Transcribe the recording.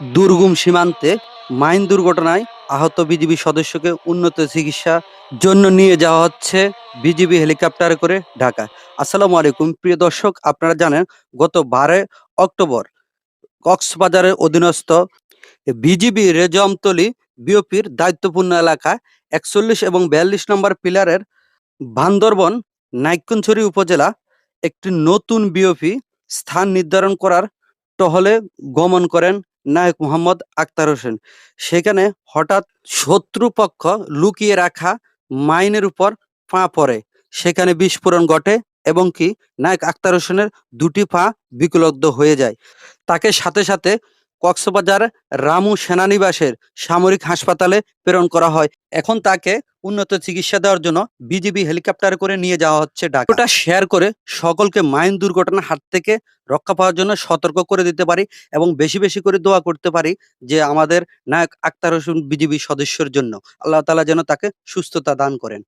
দুর্গম সীমান্তে মাইন দুর্ঘটনায় আহত বিজিবি সদস্যকে উন্নত চিকিৎসা জন্য নিয়ে যাওয়া হচ্ছে বিজিবি হেলিকপ্টার করে ঢাকা। আসসালামু আলাইকুম। প্রিয় দর্শক, আপনারা জানেন, গত বারো অক্টোবর কক্সবাজারের অধীনস্থ বিজিবি রেজমতলি বিওপির দায়িত্বপূর্ণ এলাকা একচল্লিশ এবং বিয়াল্লিশ নম্বর পিলারের বান্দরবন নাইক্ষণছড়ি উপজেলা একটি নতুন বিওপি স্থান নির্ধারণ করার টহলে গমন করেন নায়ক মোহাম্মদ আক্তার হোসেন। সেখানে হঠাৎ শত্রুপক্ষ লুকিয়ে রাখা মাইনের উপর পা পড়ে। সেখানে বিস্ফোরণ ঘটে এবং কি নায়ক আক্তার হোসেনের দুটি পা বিকলব্ধ হয়ে যায়। তাকে সাথে সাথে কক্সবাজার রামু সেনানিবাসের সামরিক হাসপাতালে প্রেরণ করা হয়। এখন তাকে উন্নত চিকিৎসা দেওয়ার জন্য বিজিবি হেলিকপ্টার করে নিয়ে যাওয়া হচ্ছে ওটা শেয়ার করে সকলকে মাইন দুর্ঘটনার হাত থেকে রক্ষা পাওয়ার জন্য সতর্ক করে দিতে পারি এবং বেশি বেশি করে দোয়া করতে পারি যে আমাদের নায়ক আক্তার হোসেন বিজিবি সদস্যর জন্য। আল্লাহ তাআলা যেন তাকে সুস্থতা দান করেন।